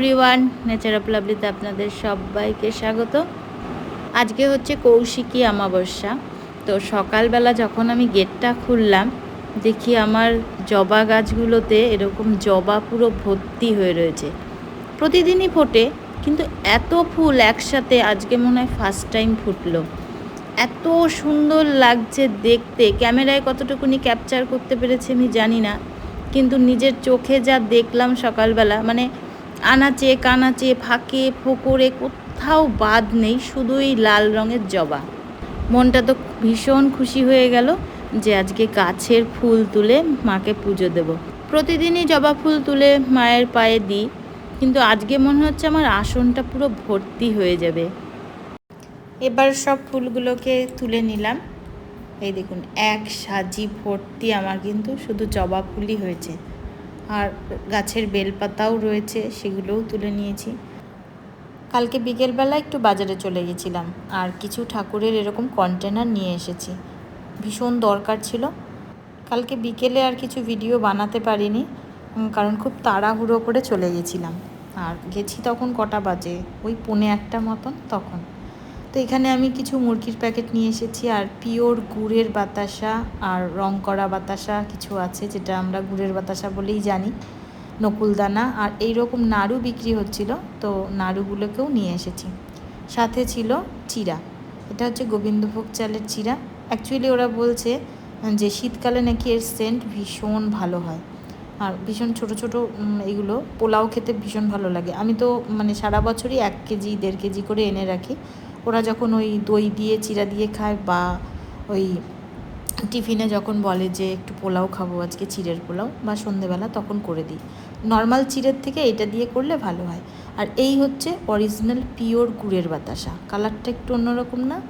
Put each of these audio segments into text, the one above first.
Everyone nature of লাভলিতে আপনাদের সবাইকে স্বাগত। আজকে হচ্ছে কৌশিকী অমাবস্যা। তো সকালবেলা যখন আমি গেটটা খুললাম, দেখি আমার জবা গাছগুলোতে এরকম জবা পুরো ভর্তি হয়ে রয়েছে। প্রতিদিনই ফোটে, কিন্তু এত ফুল একসাথে আজকে মনে হয় ফার্স্ট টাইম ফুটলো। এত সুন্দর লাগছে দেখতে। ক্যামেরায় কতটুকুনি ক্যাপচার করতে পেরেছি আমি জানি না, কিন্তু নিজের চোখে যা দেখলাম সকালবেলা মানে আনাচে, কানাচে, ফাঁকে ফোকরে কোথাও বাদ নেই, শুধুই লাল রঙের জবা। মনটা তো ভীষণ খুশি হয়ে গেল যে আজকে গাছের ফুল তুলে মাকে পুজো দেব। প্রতিদিনই জবা ফুল তুলে মায়ের পায়ে দিই, কিন্তু আজকে মনে হচ্ছে আমার আসনটা পুরো ভর্তি হয়ে যাবে। এবার সব ফুলগুলোকে তুলে নিলাম। এই দেখুন, এক সাজি ভর্তি আমার কিন্তু শুধু জবা ফুলই হয়েছে। আর গাছের বেলপাতাও রয়েছে, সেগুলোও তুলে নিয়েছি। কালকে বিকেলবেলা একটু বাজারে চলে গেছিলাম, আর কিছু ঠাকুরের এরকম কন্টেনার নিয়ে এসেছি। ভীষণ দরকার ছিল। কালকে বিকেলে আর কিছু ভিডিও বানাতে পারিনি কারণ খুব তাড়াহুড়ো করে চলে গেছিলাম। আর গেছি তখন কটা বাজে? ওই পৌনে একটা মতন তখন। তো এখানে আমি কিছু মুরগির প্যাকেট নিয়ে এসেছি, আর পিওর গুড়ের বাতাসা আর রং করা বাতাসা কিছু আছে, যেটা আমরা গুড়ের বাতাসা বলেই জানি, নকুলদানা। আর এই রকম নাড়ু বিক্রি হচ্ছিল, তো নাড়ুগুলোকেও নিয়ে এসেছি। সাথে ছিল চিরা এটা হচ্ছে গোবিন্দভোগ চালের চিরা অ্যাকচুয়ালি ওরা বলছে যে শীতকালে নাকি এর সেন্ট ভীষণ ভালো হয়, আর ভীষণ ছোট ছোট এগুলো পোলাও খেতে ভীষণ ভালো লাগে। আমি তো মানে সারা বছরই এক কেজি, দেড় কেজি করে এনে রাখি ওরা যখন ওই দই দিয়ে, চিরা দিয়ে খায় বা ওই টিফিনে যখন বলে যে একটু পোলাও খাব আজকে চিড়ের পোলাও বা সন্ধেবেলা, তখন করে দিই। নর্মাল চিড়ের থেকে এটা দিয়ে করলে ভালো হয়। আর এই হচ্ছে অরিজিনাল পিওর গুড়ের বাতাসা। কালারটা একটু অন্যরকম না।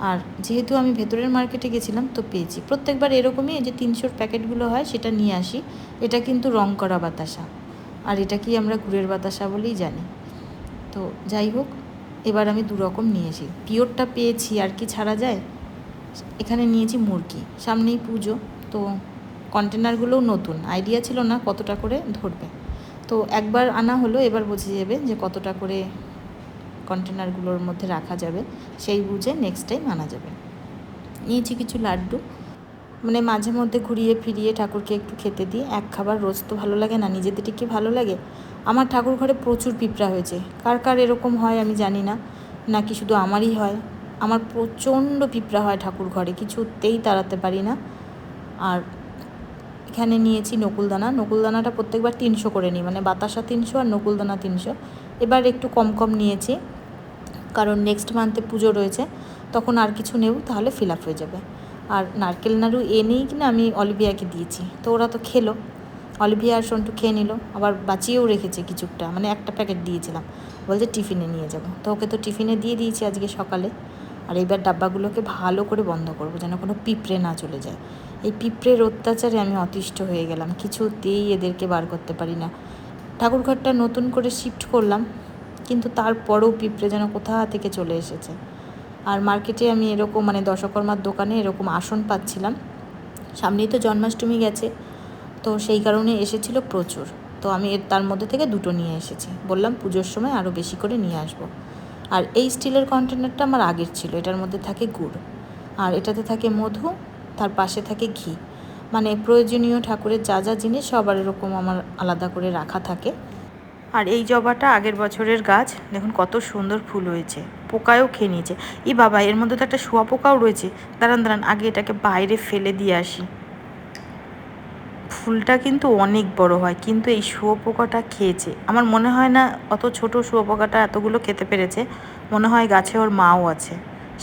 আর যেহেতু আমি ভেতরের মার্কেটে গেছিলাম তো পেয়েছি। প্রত্যেকবার এরকমই এই যে তিনশোর প্যাকেটগুলো হয় সেটা নিয়ে আসি। এটা কিন্তু রং করা বাতাসা। আর এটা কি আমরা গুড়ের বাতাসা বলেই জানি। তো যাই হোক এবার আমি দু রকম নিয়েছি। পিওরটা পেয়েছি, আর কি ছাড়া যায়? এখানে নিয়েছি মুরগি। সামনেই পুজো, তো কন্টেনারগুলোও নতুন। আইডিয়া ছিল না কতটা করে ধরবে। তো একবার আনা হলো, এবার বুঝে যাবে যে কতটা করে কন্টেনারগুলোর মধ্যে রাখা যাবে। সেই বুঝে নেক্সট টাইম আনা যাবে। নিয়েছি কিছু লাড্ডু। মানে মাঝে মধ্যে ঘুরিয়ে ফিরিয়ে ঠাকুরকে একটু খেতে দিই এক খাবার রোজ তো ভালো লাগে না, নিজেদের কি ভালো লাগে? আমার ঠাকুর ঘরে প্রচুর পিঁপড়া হয়েছে। কার কার এরকম হয় আমি জানি না। নাকি শুধু আমারই হয়? আমার প্রচণ্ড পিঁপড়া হয় ঠাকুর ঘরে, কিছুতেই তাড়াতে পারি না। আর এখানে নিয়েছি নকুলদানা। নকুলদানাটা প্রত্যেকবার তিনশো করে নিই মানে বাতাসা তিনশো আর নকুলদানা তিনশো। এবার একটু কম কম নিয়েছি, কারণ নেক্সট মান্থে পুজো রয়েছে। তখন আর কিছু নেব, তাহলে ফিল আপ হয়ে যাবে। আর নারকেল নাড়ু এনেই কিনা আমি অলিভিয়াকে দিয়েছি। তো ওরা তো খেলো। অলিভিয়া আর সন্টু খেয়ে নিল, আবার বাঁচিয়েও রেখেছে কিছুটা মানে একটা প্যাকেট দিয়েছিলাম। বলছে টিফিনে নিয়ে যাব। তো ওকে তো টিফিনে দিয়ে দিয়েছি আজকে সকালে। আর এইবার ডাব্বাগুলোকে ভালো করে বন্ধ করব যেন কোনো পিঁপড়ে না চলে যায়। এই পিঁপড়ের অত্যাচারে আমি অতিষ্ঠ হয়ে গেলাম। কিছুতেই এদেরকে বার করতে পারি না। ঠাকুরঘরটা নতুন করে শিফট করলাম, কিন্তু তারপরেও পিঁপড়ে যেন কোথা থেকে চলে এসেছে। আর মার্কেটে আমি এরকম মানে দশকর্মার দোকানে এরকম আসন পাচ্ছিলাম। সামনেই তো জন্মাষ্টমী গেছে। তো সেই কারণে এসেছিল প্রচুর। তো আমি তার মধ্যে থেকে দুটো নিয়ে এসেছি। বললাম, পুজোর সময় আরও বেশি করে নিয়ে আসব। আর এই স্টিলের কন্টেনারটা আমার আগের ছিল, এটার মধ্যে থাকে গুড়। আর এটাতে থাকে মধু, তার পাশে থাকে ঘি। মানে প্রয়োজনীয় ঠাকুরের যা যা জিনিস সবার এরকম আমার আলাদা করে রাখা থাকে। আর এই জবাটা আগের বছরের গাছ, দেখুন কত সুন্দর ফুল হয়েছে, পোকায়ও খেয়ে নিয়েছে। ই বাবা, এর মধ্যে তো একটা শোয়া পোকাও রয়েছে। দাঁড়ান দাঁড়ান, আগে এটাকে বাইরে ফেলে দিয়ে আসি। ফুলটা কিন্তু অনেক বড় হয়, কিন্তু এই শুয়োপোকাটা খেয়েছে। আমার মনে হয় না অত ছোট শুয়োপোকাটা এতগুলো খেতে পেরেছে। মনে হয় গাছে ওর মাও আছে,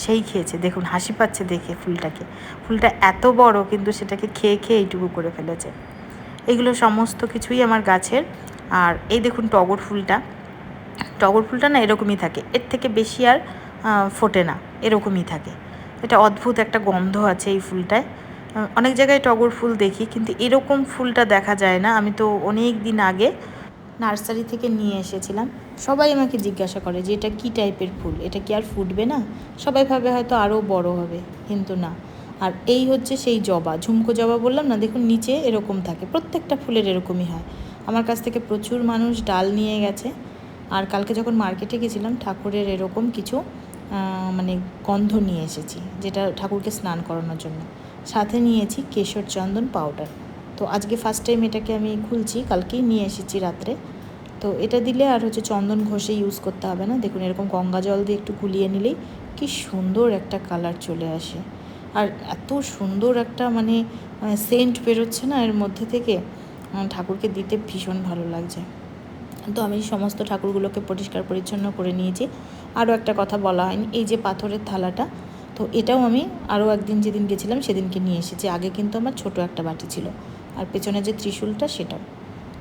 সেই খেয়েছে। দেখুন, হাসি পাচ্ছে দেখে ফুলটাকে। ফুলটা এত বড়, কিন্তু সেটাকে খেয়ে খেয়ে এইটুকু করে ফেলেছে। এগুলো সমস্ত কিছুই আমার গাছের। আর এই দেখুন টগর ফুলটা। টগর ফুলটা না এরকমই থাকে। এর থেকে বেশি আর ফোটে না। এরকমই থাকে। এটা অদ্ভুত একটা গন্ধ আছে এই ফুলটায়। অনেক জায়গায় টগর ফুল দেখি, কিন্তু এরকম ফুলটা দেখা যায় না। আমি তো অনেক দিন আগে নার্সারি থেকে নিয়ে এসেছিলাম। সবাই আমাকে জিজ্ঞাসা করে যে, এটা কী টাইপের ফুল? এটা কি আর ফুটবে না? সবাই ভাবে হয়তো আরও বড় হবে, কিন্তু না। আর এই হচ্ছে সেই জবা। ঝুমকো জবা বললাম না, দেখুন নিচে এরকম থাকে। প্রত্যেকটা ফুলের এরকমই হয়। আমার কাছ থেকে প্রচুর মানুষ ডাল নিয়ে গেছে। আর কালকে যখন মার্কেটে গেছিলাম, ঠাকুরের এরকম কিছু মানে গন্ধ নিয়ে এসেছি, যেটা ঠাকুরকে স্নান করানোর জন্য। সাথে নিয়েছি কেশর চন্দন পাউডার তো আজকে ফার্স্ট টাইম এটাকে আমি খুলছি, কালকেই নিয়ে এসেছি রাত্রে। তো এটা দিলে আর হচ্ছে চন্দন ঘষে ইউজ করতে হবে না। দেখুন, এরকম গঙ্গা জল দিয়ে একটু গুলিয়ে নিলেই কি সুন্দর একটা কালার চলে আসে। আর এত সুন্দর একটা মানে সেন্ট বেরোচ্ছে না এর মধ্যে থেকে। ঠাকুরকে দিতে ভীষণ ভালো লাগছে। তো আমি সমস্ত ঠাকুরগুলোকে পরিষ্কার পরিচ্ছন্ন করে নিয়েছি। আরও একটা কথা বলা হয়নি, এই যে পাথরের থালাটা তো এটাও আমি আরও একদিন যেদিন গেছিলাম সেদিনকে নিয়ে এসেছি। আগে কিন্তু আমার ছোট একটা বাটি ছিল আর পেছনে যে ত্রিশূলটা সেটাও।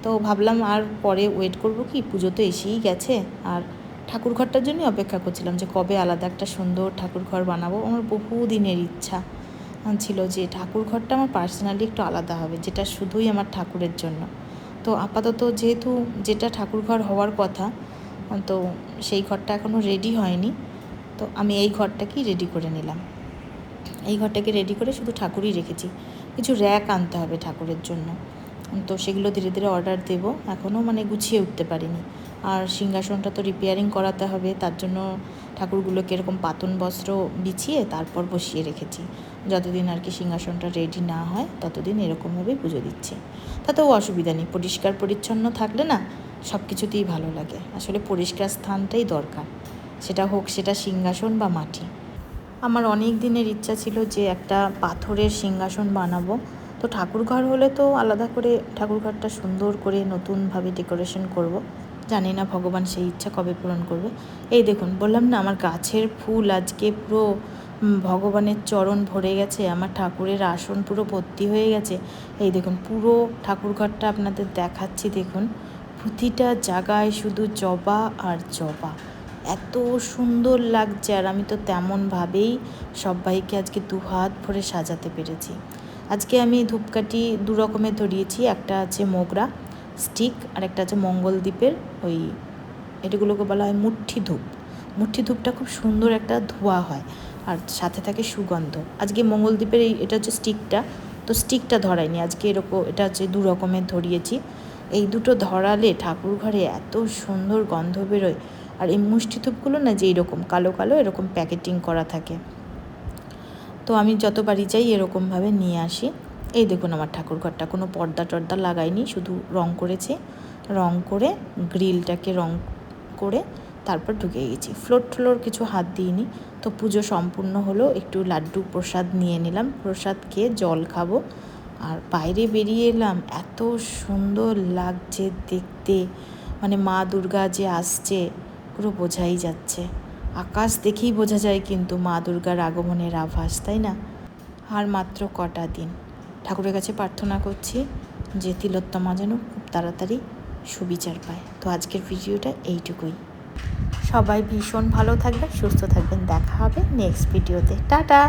তো ভাবলাম আর পরে ওয়েট করব কি? পুজো তো এসেই গেছে। আর ঠাকুর ঘরটার জন্যই অপেক্ষা করছিলাম যে কবে আলাদা একটা সুন্দর ঠাকুর ঘর বানাবো। আমার বহু দিনের ইচ্ছা ছিল যে ঠাকুর ঘরটা আমার পার্সোনালি একটু আলাদা হবে, যেটা শুধুই আমার ঠাকুরের জন্য। তো আপাতত যেহেতু যেটা ঠাকুর ঘর হওয়ার কথা, তো সেই ঘরটা এখনও রেডি হয়নি। তো আমি এই ঘরটাকেই রেডি করে নিলাম। এই ঘরটাকে রেডি করে শুধু ঠাকুরই রেখেছি। কিছু র্যাক আনতে হবে ঠাকুরের জন্য। তো সেগুলো ধীরে ধীরে অর্ডার দেবো। এখনও মানে গুছিয়ে উঠতে পারিনি। আর সিংহাসনটা তো রিপেয়ারিং করাতে হবে। তার জন্য ঠাকুরগুলোকে এরকম পাতন বস্ত্র বিছিয়ে তারপর বসিয়ে রেখেছি। যতদিন আর কি সিংহাসনটা রেডি না হয়, ততদিন এরকমভাবেই পুজো দিচ্ছে। তাতেও অসুবিধা নেই। পরিষ্কার পরিচ্ছন্ন থাকলে না সব কিছুতেই ভালো লাগে। আসলে পরিষ্কার স্থানটাই দরকার। সেটা হোক, সেটা সিংহাসন বা মাটি। আমার অনেক দিনের ইচ্ছা ছিল যে একটা পাথরের সিংহাসন বানাবো। তো ঠাকুরঘর হলে তো আলাদা করে ঠাকুরঘরটা সুন্দর করে নতুনভাবে ডেকোরেশন করব। জানি না ভগবান সেই ইচ্ছা কবে পূরণ করবে। এই দেখুন, বললাম না, আমার গাছের ফুল আজকে পুরো ভগবানের চরণ ভরে গেছে, আমার ঠাকুরের আসন পুরো ভর্তি হয়ে গেছে। এই দেখুন, পুরো ঠাকুরঘরটা আপনাদের দেখাচ্ছি, দেখুন। প্রতিটা জায়গায় শুধু জবা আর জবা। এত সুন্দর লাগছে আর আমি তো তেমনভাবেই সবাইকে আজকে দু হাত ভরে সাজাতে পেরেছি। আজকে আমি ধূপকাঠি দু রকমের ধরিয়েছি, একটা আছে মোগরা স্টিক আর একটা আছে মঙ্গলদ্বীপের ওই এটাগুলোকে বলা হয় মুঠি ধূপ। মুঠি ধূপটা খুব সুন্দর একটা ধোয়া হয় আর সাথে থাকে সুগন্ধ। আজকে মঙ্গলদ্বীপের এই এটা হচ্ছে স্টিকটা, তো স্টিকটা ধরাইনি, আজকে এরকম এটা হচ্ছে দু রকমের ধরিয়েছি। এই দুটো ধরালে ঠাকুর ঘরে এত সুন্দর গন্ধ বেরোয় আর এই মুষ্টি ধূপগুলো না যে এরকম কালো কালো এরকম প্যাকেটিং করা থাকে। তো আমি যতবারই যাই এরকমভাবে নিয়ে আসি। এই দেখুন আমার ঠাকুর ঘরটা কোনো পর্দা টর্দা লাগাইনি, শুধু রং করেছে। রং করে, গ্রিলটাকে রং করে তারপর ঢুকে গেছি। ফ্লোর ট্লোর কিছু হাত দিইনি। তো পুজো সম্পূর্ণ হলো, একটু লাড্ডু প্রসাদ নিয়ে নিলাম। প্রসাদ খেয়ে জল খাব। আর বাইরে বেরিয়ে এলাম, এত সুন্দর লাগছে দেখতে। মানে মা দুর্গা যে আসছে পুরো বোঝাই যাচ্ছে। আকাশ দেখেই বোঝা যায় কিন্তু মা দুর্গার আগমনের আভাস, তাই না? আর মাত্র কটা দিন। ঠাকুরের কাছে প্রার্থনা করছি যে তিলোত্তমা যেন খুব তাড়াতাড়ি সুবিচার পায়। তো আজকের ভিডিওটা এইটুকুই। সবাই ভীষণ ভালো থাকবেন, সুস্থ থাকবেন। দেখা হবে নেক্সট ভিডিওতে টাটা!